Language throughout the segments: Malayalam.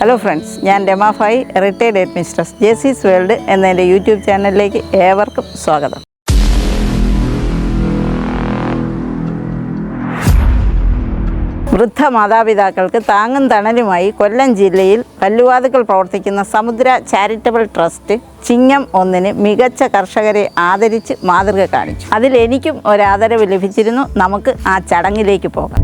ഹലോ ഫ്രണ്ട്സ് ഞാൻ രമാഫായി retired administress mistress J C's world എന്ന എന്റെ യൂട്യൂബ് ചാനലിലേക്ക് ഏവർക്കും സ്വാഗതം. വൃദ്ധ മാതാപിതാക്കൾക്ക് താങ്ങും തണലുമായി കൊല്ലം ജില്ലയിൽ കല്ലുവാതുക്കൾ പ്രവർത്തിക്കുന്ന സമുദ്ര ചാരിറ്റബിൾ ട്രസ്റ്റ് ചിങ്ങം ഒന്നിന് മികച്ച കർഷകരെ ആദരിച്ച് മാതൃക കാണിച്ചു. അതിൽ എനിക്കും ഒരാദരവ് ലഭിച്ചിരുന്നു. നമുക്ക് ആ ചടങ്ങിലേക്ക് പോകാം.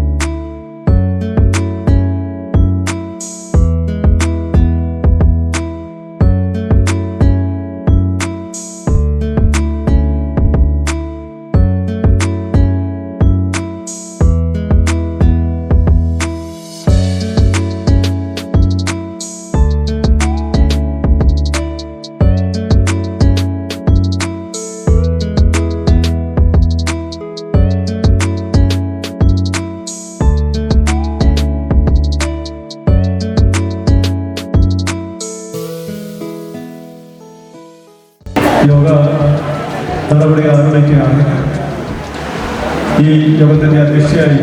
ഈ യോഗത്തിന്റെ അധ്യക്ഷയായി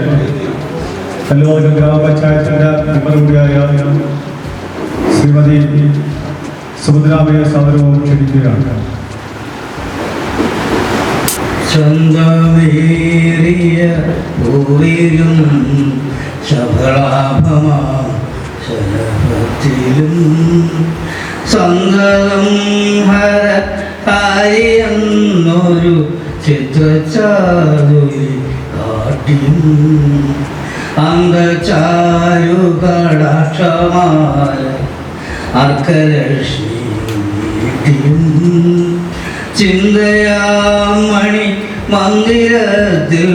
കല്ലുവാതക ഗ്രാമപഞ്ചായത്തിന്റെ മെമ്പർ കൂടിയായ ശ്രീമതി സുഭദ്രാമയ സാദരവും ക്ഷണിക്കുകയാണ്. സ്വന്തമേറിയ ഭൂരിയും ശബളാഭമാ ശലഭത്തിലും സന്തതം ഹര എന്നൊരു ചിത്രചാതുരി കാട്ടിയും അംഗചാരു കടാക്ഷമാല അർക്കലക്ഷ്മി വീട്ടിയും ചിന്തയാമണി മന്ദിരത്തിൽ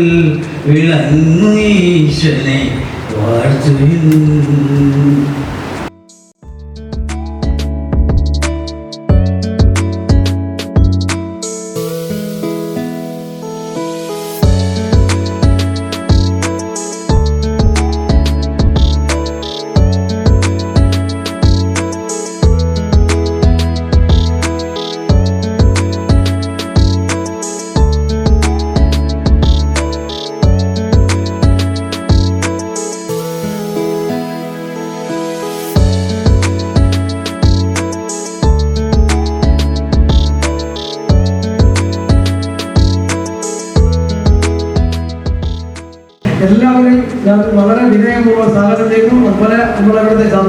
വിളങ്ങു ഈശനെ വാഴ്ത്തുവിൻ.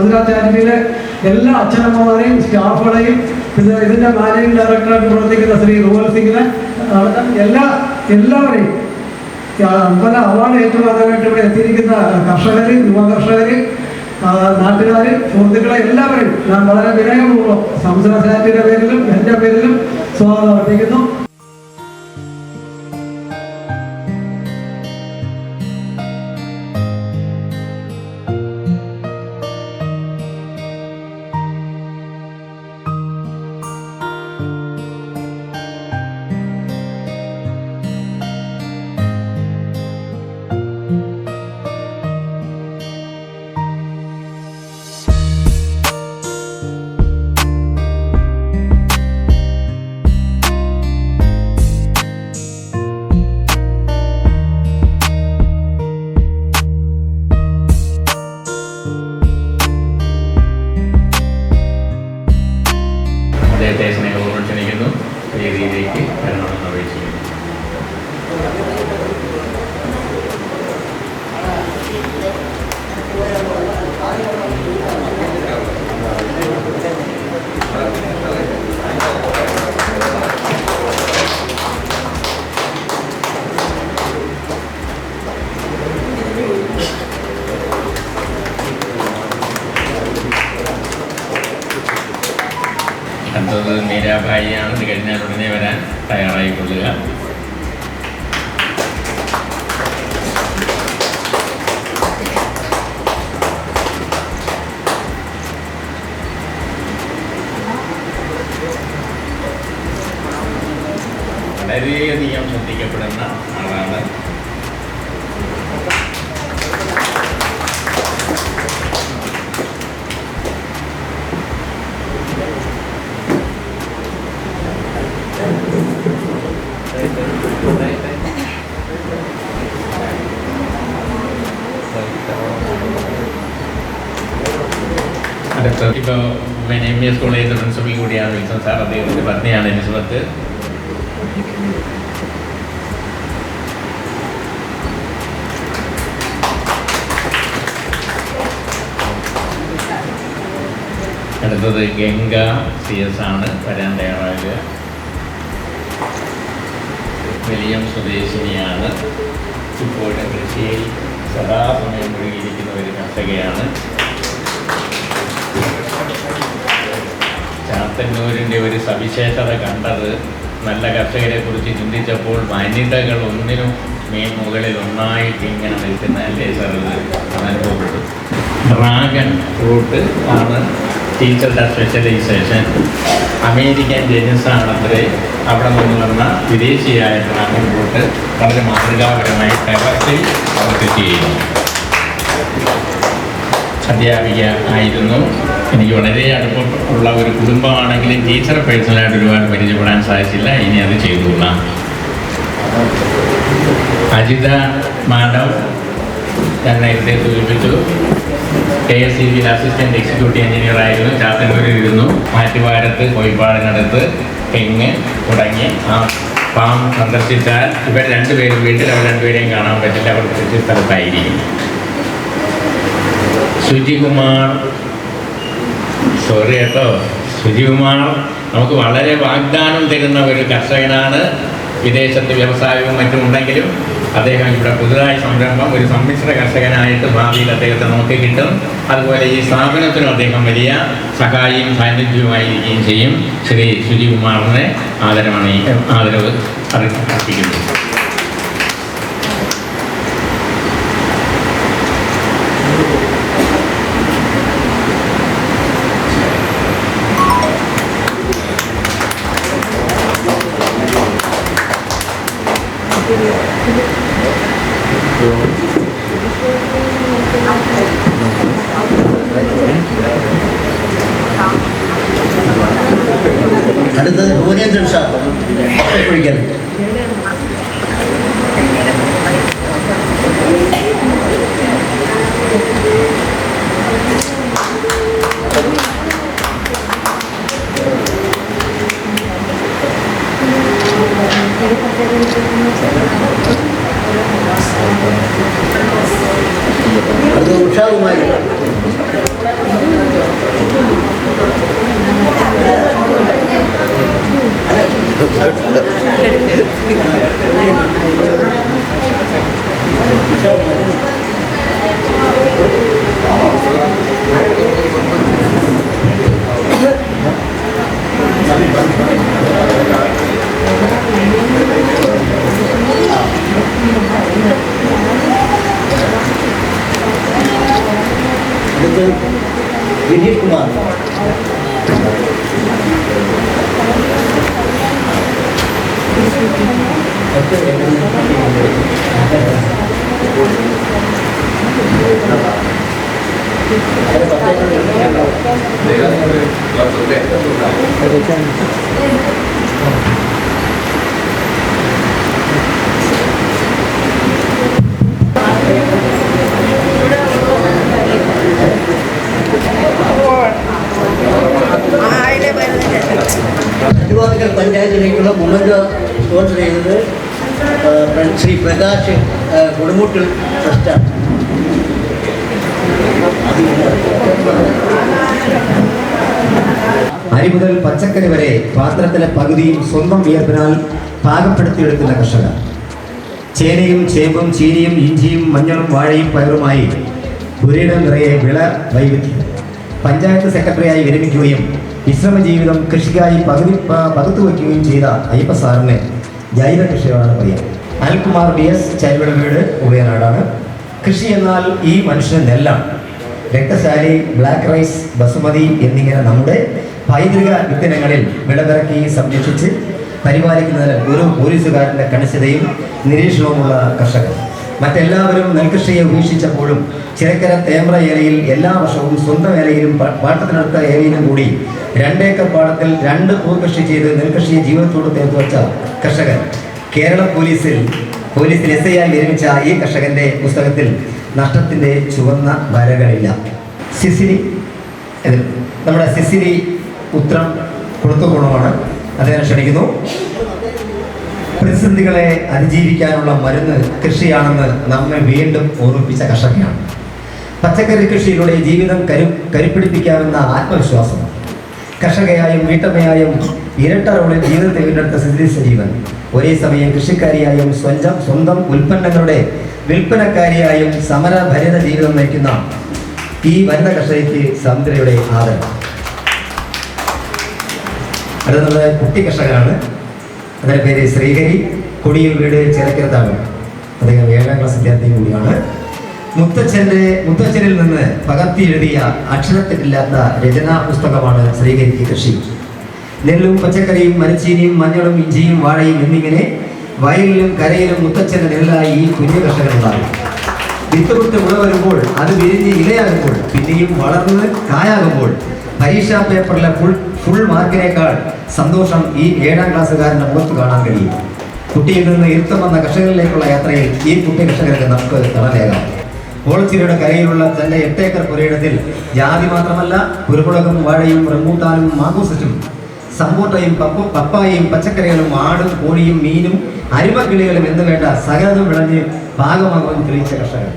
ഇവിടുത്തെ ചന്ദ്രാചാര്യയിലെ എല്ലാ അച്ഛനമ്മമാരെയും സ്റ്റാഫുകളെയും പിന്നെ ഇതിന്റെ മാനേജിംഗ് ഡയറക്ടറായിട്ട് പ്രവർത്തിക്കുന്ന ശ്രീ റൂവൽ സിംഗിനെ എല്ലാ എല്ലാവരെയും പല അവാർഡ് ഏറ്റുവാങ്ങാനായിട്ട് ഇവിടെ എത്തിയിരിക്കുന്ന കർഷകര് യുവ കർഷകർ നാട്ടുകാർ സുഹൃത്തുക്കളെ എല്ലാവരെയും ഞാൻ വളരെ വിനയപൂർവം സംസ്ഥാന സംസ്ഥാനത്തിന്റെ പേരിലും എന്റെ പേരിലും സ്വാഗതം അർപ്പിക്കുന്നു. വളരെയധികം ശ്രദ്ധിക്കപ്പെടുന്ന ആളാണ് ഇപ്പോൾ എം എസ് കോളേജ് പ്രിൻസിപ്പൽ കൂടിയാണ് വിൽസൺ സാർ അദ്ദേഹത്തിൻ്റെ പത്നിയാണ് നിസ്ബത്ത് അടുത്തത് ഗംഗ സി എസ് ആണ് വരാൻ തയ്യാറാകുക വലിയം സ്വദേശിനിയാണ്. ഇപ്പോഴും കൃഷിയിൽ സദാസമയം മുഴുകിയിരിക്കുന്ന ഒരു കർഷകയാണ്. ചാത്തന്നൂരിന്റെ ഒരു സവിശേഷത കണ്ടത് നല്ല കർഷകരെ കുറിച്ച് ചിന്തിച്ചപ്പോൾ മാന്യതകൾ ഒന്നിനും മേൽ മുകളിൽ ഒന്നായിട്ട് ഇങ്ങനെ നിൽക്കുന്നതല്ലേ സാർ ഇത്? അനുഭവപ്പെട്ടു. ഡ്രാഗൺ ഫ്രൂട്ട് ആണ് ടീച്ചറുടെ സ്പെഷ്യലൈസേഷൻ അമേരിക്കൻ ജനുസാണത്രേ അവിടെ നിന്ന് വന്ന വിദേശിയായിട്ടുള്ള വളരെ മാതൃകാപരമായി ടെറസിൽ ചെയ്യുന്നു അധ്യാപിക ആയിരുന്നു. എനിക്ക് വളരെ അടുപ്പമുള്ള ഒരു കുടുംബമാണെങ്കിലും ടീച്ചറെ പേഴ്സണലായിട്ട് ഒരുപാട് പരിചയപ്പെടാൻ സാധിച്ചില്ല. ഇനി അത് ചെയ്തുകൊള്ളാം അജിത മാഡം ഞാൻ നേരത്തെ സൂചിപ്പിച്ചു. കെ എസ് സി ബിയിൽ അസിസ്റ്റന്റ് എക്സിക്യൂട്ടീവ് എഞ്ചിനീയർ ആയിരുന്നു. ചാത്തന്നൂരിൽ ഇരുന്നു. മാറ്റുവാരത്ത് കോഴിപ്പാടിനടുത്ത് തെങ്ങ് തുടങ്ങി. ആ ഫാം സന്ദർശിച്ചാൽ ഇവർ രണ്ടുപേരും വീട്ടിൽ അവർ രണ്ടുപേരെയും കാണാൻ പറ്റില്ല. അവർ കൃഷി സ്ഥലത്തായിരിക്കും. ശുചികുമാർ സോറി കേട്ടോ. ശുചികുമാർ നമുക്ക് വളരെ വാഗ്ദാനം തരുന്ന ഒരു കർഷകനാണ്. വിദേശത്ത് വ്യവസായവും മറ്റും ഉണ്ടെങ്കിലും അദ്ദേഹം ഇവിടെ പുതുതായി സംരംഭം ഒരു സമ്മിശ്ര കർഷകനായിട്ട് ഭാവിയിൽ അദ്ദേഹത്തെ നോക്കി കിട്ടും. അതുപോലെ ഈ സ്ഥാപനത്തിനും അദ്ദേഹം വലിയ സഹായിയും സാന്നിധ്യവുമായിരിക്കുകയും ചെയ്യും. ശ്രീ സുജികുമാറിനെ ആദരവാണ് ആദരവ് അർപ്പിക്കുന്നു. തിരുവാതിക്കൽ പഞ്ചായത്തിലേക്കുള്ള മൊമെന്റ് സ്പോൺസർ ചെയ്തത് ആ, പ്ര- ശ്രീ പ്രകാശ് ആ, കൊടുമുട്ടിൽ പച്ചക്കറി വരെ പാത്രത്തിലെ പകുതിയും സ്വന്തം വിയർപ്പിനാൽ പാകപ്പെടുത്തിയെടുക്കുന്ന കർഷകർ. ചേനയും ചേമ്പും ചീനിയും ഇഞ്ചിയും മഞ്ഞളും വാഴയും പയറുമായി പുരയിടം നിറയെ വിള വൈവിധ്യം. പഞ്ചായത്ത് സെക്രട്ടറിയായി വിരമിക്കുകയും വിശ്രമ ജീവിതം കൃഷിക്കായി പകുതി പകുത്തു വയ്ക്കുകയും ചെയ്ത അയ്യപ്പ സാറിന് ജൈവ കൃഷിയോടാണ് പറയാം. അനിൽകുമാർ ബി എസ് ചൈവിട വീട് ഉയനാടാണ് കൃഷി എന്നാൽ ഈ മനുഷ്യൻ നെല്ലാണ്. രക്തശാലി ബ്ലാക്ക് റൈസ് ബസുമതി എന്നിങ്ങനെ നമ്മുടെ പൈതൃക വിത്തനങ്ങളിൽ വിളവിറക്കി സംരക്ഷിച്ച് പരിപാലിക്കുന്നതിന് ഒരു പോലീസുകാരന്റെ കണിശതയും നിരീക്ഷണവുമുള്ള കർഷകർ. മറ്റെല്ലാവരും നെൽകൃഷിയെ ഉപേക്ഷിച്ചപ്പോഴും ചിരക്കര തേമ്ര ഏലയിൽ എല്ലാ വർഷവും സ്വന്തം ഏലയിലും പാട്ടത്തിനടുത്ത ഏലയിലും കൂടി രണ്ടേക്കർ പാടത്തിൽ രണ്ട് പൂർകൃഷി ചെയ്ത് നെൽകൃഷിയെ ജീവിതത്തോട് തീർത്തു വച്ച കർഷകർ കേരള പോലീസിൽ പോലീസിൽ എസ് ആയി വിരമിച്ച ഈ കർഷകന്റെ പുസ്തകത്തിൽ നഷ്ടത്തിന്റെ ചുവന്ന വരകളില്ല. സിസിരി നമ്മുടെ സിസിലി ഉത്രം കൊടുത്തുകൊണ്ടുമാണ് അദ്ദേഹം ക്ഷണിക്കുന്നു. പ്രതിസന്ധികളെ അതിജീവിക്കാനുള്ള മരുന്ന് കൃഷിയാണെന്ന് നമ്മെ വീണ്ടും ഓർമ്മിപ്പിച്ച കർഷകയാണ്. പച്ചക്കറി കൃഷിയിലൂടെ ജീവിതം കരു കരുപ്പിടിപ്പിക്കാമെന്ന ആത്മവിശ്വാസം. കർഷകയായും വീട്ടമ്മയായും ഇരട്ട റോളിൽ ജീവിതത്തെ വീണ്ടെടുത്ത സ്ഥിതി സജീവൻ. ഒരേ സമയം കൃഷിക്കാരിയായും സ്വന്തം സ്വന്തം ഉൽപ്പന്നങ്ങളുടെ വിൽപ്പനക്കാരിയായും സമരഭരിത ജീവിതം നയിക്കുന്ന ഈ വനിത കർഷകയ്ക്ക് സമുദ്രയുടെ ആദരം. അടുത്തുള്ളത് കുട്ടി കർഷകനാണ് അതിന്റെ പേര് ശ്രീഹരി. കൊടിയിൽ വീട് ചേലക്കരത്താണ്. അദ്ദേഹം ഏഴാം ക്ലാസ് വിദ്യാർത്ഥി കൂടിയാണ്. മുത്തച്ഛന്റെ മുത്തച്ഛനിൽ നിന്ന് പകർത്തി എഴുതിയ അക്ഷരത്തിലില്ലാത്ത രചനാ പുസ്തകമാണ് ശ്രീഹരിക്ക് കൃഷി. നെല്ലും പച്ചക്കറിയും മരച്ചീനിയും മഞ്ഞളും ഇഞ്ചിയും വാഴയും എന്നിങ്ങനെ വയലിലും കരയിലും മുത്തച്ഛന്റെ നെല്ലായി ഈ കുഞ്ഞു കർഷകനുണ്ടാകും വിത്തുവിട്ട് മുള വരുമ്പോൾ അത് വിരിഞ്ഞ് ഇലയാകുമ്പോൾ പിന്നെയും വളർന്ന് കായാകുമ്പോൾ പരീക്ഷാ പേപ്പറിലെ ഫുൾ ഫുൾ മാർക്കിനേക്കാൾ സന്തോഷം ഈ ഏഴാം ക്ലാസ്സുകാരന് മുഖത്ത് കാണാൻ കഴിയും. കുട്ടിയിൽ നിന്ന് ഇരുത്തം വന്ന കർഷകരിലേക്കുള്ള യാത്രയിൽ ഈ കുട്ടി കർഷകർക്ക് നമുക്ക് തണലേകാം ഓളച്ചിരിയുടെ കരയിലുള്ള തന്റെ എട്ടേക്കർ പുരയിടത്തിൽ ജാതി മാത്രമല്ല കുരുമുളകും വാഴയും റംബൂട്ടാനും മാങ്കൂസറ്റും സമ്പൂട്ടയും പപ്പ പപ്പായയും പച്ചക്കറികളും ആടും കോഴിയും മീനും അരിമക്കിളികളും എന്ന് വേണ്ട സകലതും വിളഞ്ഞ് പാകമാകുവാൻ തെളിയിച്ച കർഷകർ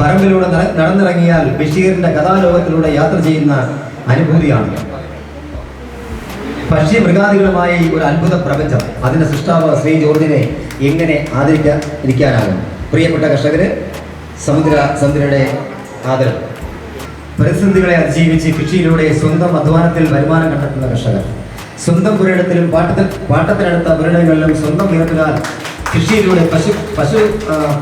പറമ്പിലൂടെ നട- നടന്നിറങ്ങിയാൽ ബഷീറിന്റെ കഥാലോകത്തിലൂടെ യാത്ര ചെയ്യുന്ന അനുഭൂതിയാണ്. പക്ഷി മൃഗാദികളുമായി ഒരു അത്ഭുത പ്രപഞ്ചം. അതിന്റെ സൃഷ്ടാവ് ശ്രീ ജോർജിനെ എങ്ങനെ ആദരിക്കാൻ ഇരിക്കാനാകും? പ്രിയപ്പെട്ട കർഷകര് സമുദ്ര സമുദ്രയുടെ ആദരവ്. പ്രതിസന്ധികളെ അതിജീവിച്ച് കൃഷിയിലൂടെ സ്വന്തം അധ്വാനത്തിൽ വരുമാനം കണ്ടെത്തുന്ന കർഷകർ. സ്വന്തം പുരയിടത്തിലും പാട്ടത്തിൽ പാട്ടത്തിനടുത്ത പുരയിടങ്ങളിലും സ്വന്തം നിരത്തിനാൽ കൃഷിയിലൂടെ പശു പശു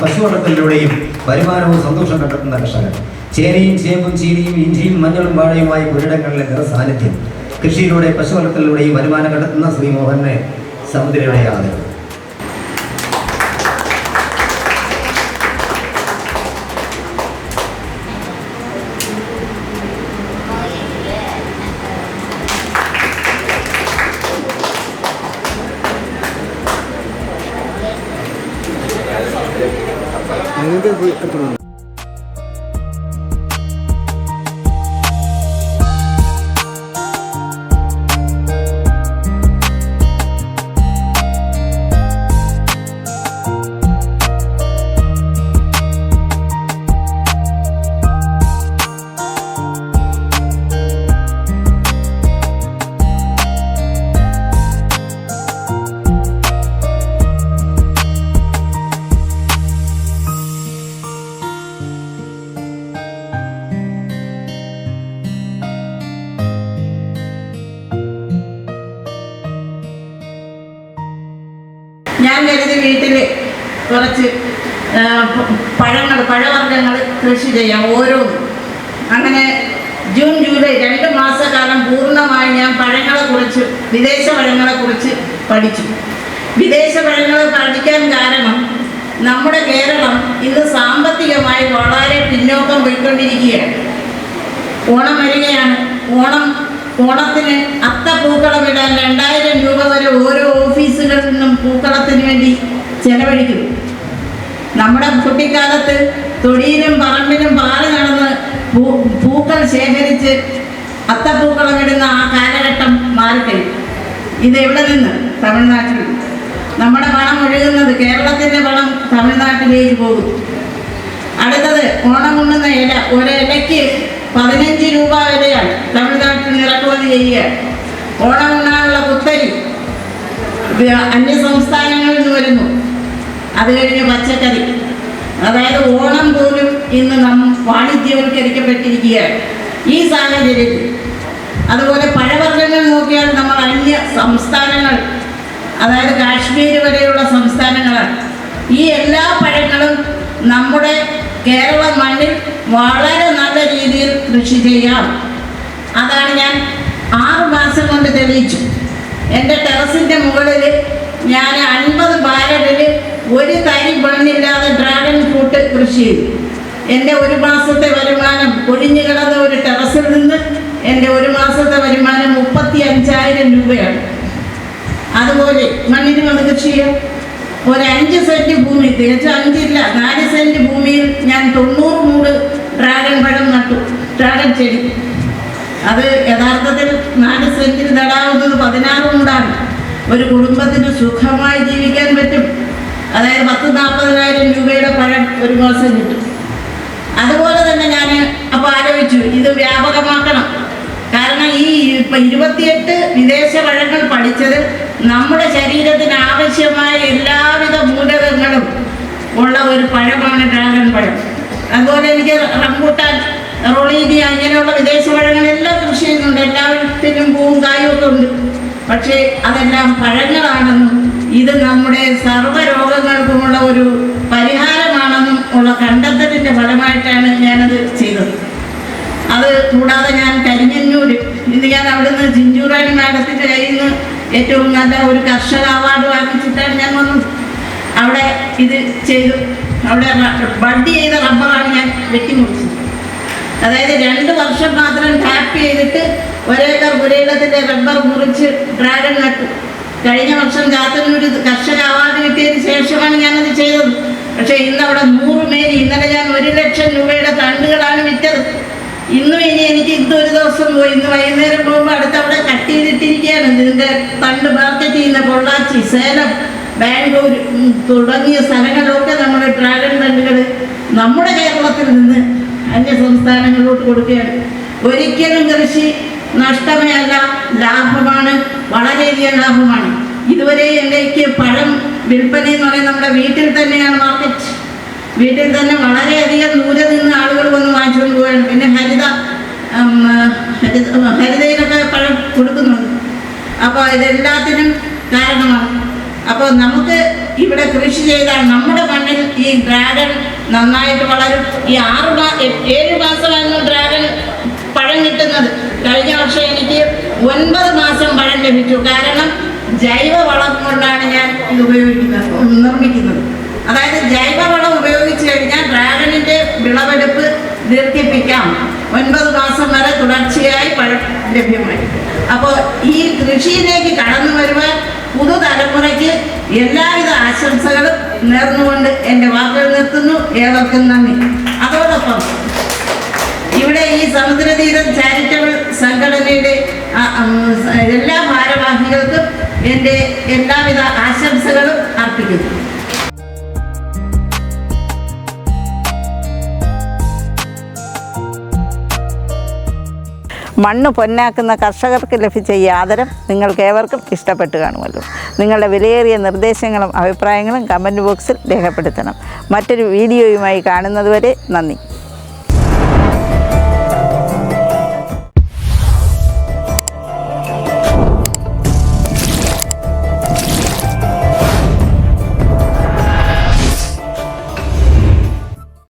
പശു വളർത്തലിലൂടെയും വരുമാനവും സന്തോഷം കണ്ടെത്തുന്ന കർഷകർ. ചേനയും ചേമ്പും ചീനിയും ഇഞ്ചിയും മഞ്ഞളും വാഴയുമായി പുരയിടങ്ങളിലെ നിറ സാന്നിധ്യം കൃഷിയിലൂടെ പശു വളർത്തലിലൂടെയും വരുമാനം കണ്ടെത്തുന്ന ശ്രീമോഹനെ സമുദ്രയുടെ ആദരവ്. ഞാൻ കരുതി വീട്ടിൽ കുറച്ച് പഴങ്ങൾ പഴവർഗങ്ങൾ കൃഷി ചെയ്യാം ഓരോന്നും. അങ്ങനെ ജൂൺ ജൂലൈ രണ്ട് മാസക്കാലം പൂർണമായി ഞാൻ പഴങ്ങളെക്കുറിച്ച് വിദേശ പഴങ്ങളെക്കുറിച്ച് പഠിച്ചു. വിദേശ പഴങ്ങൾ പഠിക്കാൻ കാരണം നമ്മുടെ കേരളം ഇന്ന് സാമ്പത്തികമായി വളരെ പിന്നോക്കം പോയിക്കൊണ്ടിരിക്കുകയാണ്. ഓണം വരികയാണ്. ഓണം ഓണത്തിന് അത്തപ്പൂക്കളമിടാൻ രണ്ടായിരം രൂപ വരെ ഓരോ ഓഫീസുകളിൽ നിന്നും പൂക്കളത്തിന് വേണ്ടി ചെലവഴിക്കും. നമ്മുടെ കുട്ടിക്കാലത്ത് തൊടിയിലും പറമ്പിലും പാറി നടന്ന് പൂ പൂക്കൾ ശേഖരിച്ച് അത്തപ്പൂക്കളം ഇടുന്ന ആ കാലഘട്ടം മാറിക്കഴിഞ്ഞു. ഇത് എവിടെ നിന്ന്? തമിഴ്നാട്ടിൽ. നമ്മുടെ പണം ഒഴുകുന്നത് കേരളത്തിന്റെ പണം തമിഴ്നാട്ടിലേക്ക് പോകും അടുത്തത് ഓണം ഉണ്ണുന്ന ഇല ഒരു പതിനഞ്ച് രൂപ വരെയാണ്. തമിഴ്നാട്ടിൽ ഇറക്കുമതി ചെയ്യുക. ഓണം ഉണ്ണാനുള്ള കുത്തരി. അന്യ സംസ്ഥാനങ്ങളിൽ നിന്ന് വരുന്നു. അത് കഴിഞ്ഞ് പച്ചക്കറി. അതായത് ഓണം പോലും ഇന്ന് നം വാണിജ്യവൽക്കരിക്കപ്പെട്ടിരിക്കുകയാണ് ഈ സാഹചര്യത്തിൽ. അതുപോലെ പഴവർഗങ്ങൾ നോക്കിയാൽ നമ്മൾ അന്യ സംസ്ഥാനങ്ങൾ അതായത് കാശ്മീർ വരെയുള്ള സംസ്ഥാനങ്ങളാണ്. ഈ എല്ലാ പഴങ്ങളും നമ്മുടെ കേരള മണ്ണിൽ വളരെ നല്ല രീതിയിൽ കൃഷി ചെയ്യാം. അതാണ് ഞാൻ ആറ് മാസം കൊണ്ട് തെളിയിച്ചു. എന്റെ ടെറസിന്റെ മുകളിൽ ഞാൻ അൻപത് ബാരലിൽ ഒരു തരി മണ്ണില്ലാതെ ഡ്രാഗൺ ഫ്രൂട്ട് കൃഷി ചെയ്തു. എന്റെ ഒരു മാസത്തെ വരുമാനം ഒഴിഞ്ഞു കിടന്ന ഒരു ടെറസിൽ നിന്ന് എന്റെ ഒരു മാസത്തെ വരുമാനം മുപ്പത്തി അഞ്ചായിരം രൂപയാണ്. അതുപോലെ ചെയ്യാം ഒരു അഞ്ച് സെന്റ് ഭൂമി തികച്ചും അഞ്ചില്ല നാല് സെന്റ് ഭൂമിയിൽ ഞാൻ തൊണ്ണൂറ് മൂട് ഡ്രാഗൺ പഴം നട്ടു ഡ്രാഗൺ ചെടി. അത് യഥാർത്ഥത്തിൽ നാല് സെന്റിൽ നടാവുന്നത് പതിനാറ് കൊണ്ടാണ്. ഒരു കുടുംബത്തിന് സുഖമായി ജീവിക്കാൻ പറ്റും. അതായത് പത്ത് നാൽപ്പതിനായിരം രൂപയുടെ പഴം ഒരു മാസം കിട്ടും. അതുപോലെ തന്നെ ഞാൻ അപ്പോൾ ആലോചിച്ചു ഇത് വ്യാപകമാക്കണം. കാരണം ഈ ഇപ്പം ഇരുപത്തിയെട്ട് വിദേശ പഴങ്ങൾ പഠിച്ചത് നമ്മുടെ ശരീരത്തിന് ആവശ്യമായ മൂലകങ്ങളും ഉള്ള ഒരു പഴമാണ് ഡ്രാഗൺ പഴം. അതുപോലെ എനിക്ക് റംബൂട്ടാൻ റൊളീനിയ ഇങ്ങനെയുള്ള വിദേശ പഴങ്ങളെല്ലാം കൃഷി ചെയ്യുന്നുണ്ട് എല്ലാത്തിനും പൂവും കായും ഒക്കെ ഉണ്ട്. പക്ഷേ അതെല്ലാം പഴങ്ങളാണെന്നും ഇത് നമ്മുടെ സർവ രോഗങ്ങൾക്കുമുള്ള ഒരു പരിഹാരമാണെന്നും ഉള്ള കണ്ടെത്തലിന്റെ ഫലമായിട്ടാണ് ഞാനത് ചെയ്തത്. അത് കൂടാതെ ഞാൻ കരിഞ്ഞന്നൂര് ഇന്ന് ഞാൻ അവിടുന്ന് ജിഞ്ചൂറാണി മാഡത്തിന്റെ കയ്യിൽ നിന്ന് ഏറ്റവും നല്ല ഒരു കർഷക അവാർഡ് വാങ്ങിച്ചിട്ടാണ് ഞാൻ വന്നത്. അവിടെ ഇത് ചെയ്തു. അവിടെ ബഡ് ചെയ്ത റബ്ബറാണ് ഞാൻ വെട്ടിമുറിച്ചത് അതായത് രണ്ട് വർഷം മാത്രം ടാപ്പ് ചെയ്തിട്ട് ഒരേക്കർ പുരയിടത്തിന്റെ റബ്ബർ മുറിച്ച് ഡ്രാഗൺ നട്ടു കഴിഞ്ഞ വർഷം ചാത്തന്നൂർ കർഷക അവാർഡ് കിട്ടിയതിന് ശേഷമാണ് ഞാനത് ചെയ്തത്. പക്ഷേ ഇന്ന് അവിടെ നൂറ് മേരി ഇന്നലെ ഞാൻ ഒരു ലക്ഷം രൂപയുടെ തണ്ടുകളാണ് വിറ്റത്. ഇന്നും ഇനി എനിക്ക് ഇന്ന് ഒരു ദിവസം പോയി. ഇന്ന് വൈകുന്നേരം പോകുമ്പോൾ അടുത്ത് അവിടെ കട്ട് ചെയ്തിട്ടിരിക്കുകയാണ്. ഇതിന്റെ തണ്ട് മാർക്കറ്റ് ചെയ്യുന്ന പൊള്ളാച്ചി സേലം. ബാംഗ്ലൂർ തുടങ്ങിയ സ്ഥലങ്ങളിലൊക്കെ നമ്മുടെ ഡ്രാഗൺ തണ്ടുകൾ നമ്മുടെ കേരളത്തിൽ നിന്ന് അന്യ സംസ്ഥാനങ്ങളിലോട്ട് കൊടുക്കുകയാണ്. ഒരിക്കലും കൃഷി നഷ്ടമേ അല്ല ലാഭമാണ് വളരെയധികം ലാഭമാണ്. ഇതുവരെ എനിക്ക് പഴം വിൽപ്പന എന്ന് പറയുന്നത് നമ്മുടെ വീട്ടിൽ തന്നെയാണ് മാർക്കറ്റ് വീട്ടിൽ തന്നെ വളരെയധികം ദൂരെ നിന്ന് ആളുകൾ വന്ന് വാങ്ങിച്ചുകൊണ്ട് പോവുകയാണ്. പിന്നെ ഹരിത ഹരിത ഹരിതയിലൊക്കെ പഴം കൊടുക്കുന്നുണ്ട്. അപ്പോൾ ഇതെല്ലാത്തിനും കാരണമാണ്. അപ്പോൾ നമുക്ക് ഇവിടെ കൃഷി ചെയ്താൽ നമ്മുടെ മണ്ണിൽ ഈ ഡ്രാഗൺ നന്നായിട്ട് വളരും. ഈ ആറ് മാ ഏഴ് മാസമായിരുന്നു ഡ്രാഗൺ പഴം കിട്ടുന്നത്. കഴിഞ്ഞ വർഷം എനിക്ക് ഒൻപത് മാസം പഴം ലഭിച്ചു. കാരണം ജൈവ വളം കൊണ്ടാണ് ഞാൻ ഇത് ഉപയോഗിക്കുന്നത് നിർമ്മിക്കുന്നത്. അതായത് ജൈവ വളം ഉപയോഗിച്ചു കഴിഞ്ഞാൽ ഡ്രാഗണിന്റെ വിളവെടുപ്പ് ദീർഘിപ്പിക്കാം. ഒൻപത് മാസം വരെ തുടർച്ചയായി പഴം ലഭ്യമായി അപ്പോൾ ഈ കൃഷിയിലേക്ക് കടന്നു വരുവാൻ പുതുതലമുറയ്ക്ക് എല്ലാവിധ ആശംസകളും നേർന്നുകൊണ്ട് എന്റെ വാക്കുകൾ നിർത്തുന്നു. ഏവർക്കും നന്ദി. അതോടൊപ്പം ഇവിടെ ഈ സമുദ്രതീരം ചാരിറ്റബിൾ സംഘടനയുടെ എല്ലാ ഭാരവാഹികൾക്കും എന്റെ എല്ലാവിധ ആശംസകളും അർപ്പിക്കുന്നു. മണ്ണ് പൊന്നാക്കുന്ന കർഷകർക്ക് ലഭിച്ച ഈ ആദരം നിങ്ങൾക്ക് ഏവർക്കും ഇഷ്ടപ്പെട്ട് കാണുമല്ലോ. നിങ്ങളുടെ വിലയേറിയ നിർദ്ദേശങ്ങളും അഭിപ്രായങ്ങളും കമന്റ് ബോക്സിൽ രേഖപ്പെടുത്തണം. മറ്റൊരു വീഡിയോയുമായി കാണുന്നതുവരെ നന്ദി.